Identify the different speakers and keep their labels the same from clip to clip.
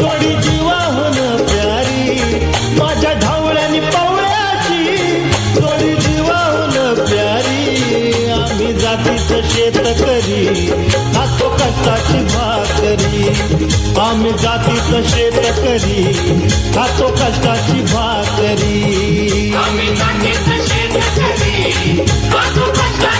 Speaker 1: थोडी जीवाहून प्यारी. माझ्या धावळ्यानी पावळ्याची थोडी जीवाहून प्यारी.
Speaker 2: आम्ही जातीचं शेत करी खातो कष्टाची भाकरी.
Speaker 1: आम्ही जातीचं शेत करी खातो कष्टाची भाकरी. शेत करी खातो कष्टाची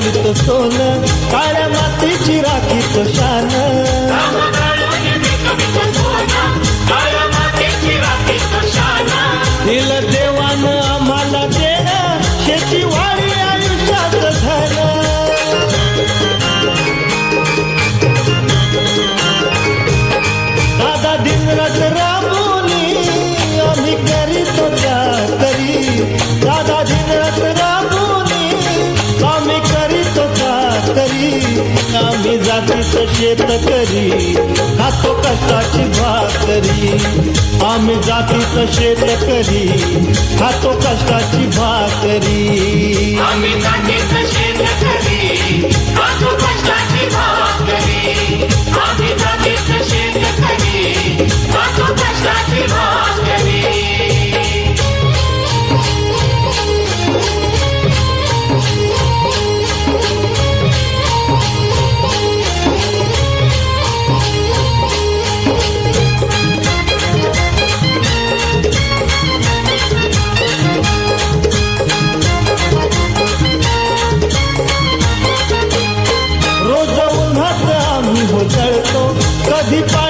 Speaker 1: पिकवित सोन काळ्या मातीची राखीत शान. दिल देवान आम्हाला देण शेती वाढी आयुष्यात धन. दादा दिन रात्र शेतकरी खातो कष्टाची भाकरी. आम्ही जातीचं शेतकरी खातो कष्टाची भाकरी.
Speaker 2: आम्ही जातीचं शेतकरी अधिपा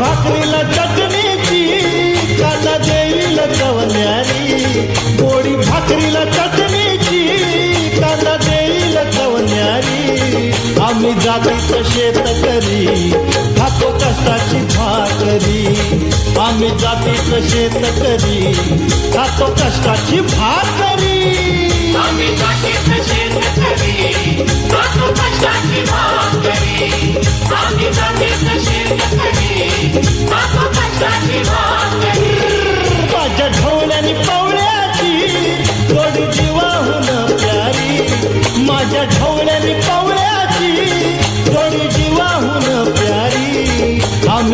Speaker 1: भाकरीला चटणीची कांदा देईल चवण्यारी पोळी भाकरीला आम्ही शेत करी खातो कष्टाची भाकरी. आम्ही जातीत शेत करी खातो कष्टाची भाकरी.
Speaker 2: आम्ही जातीत शेत करी खातो कष्टाची भाकरी. आम्ही जातीचं
Speaker 1: शेत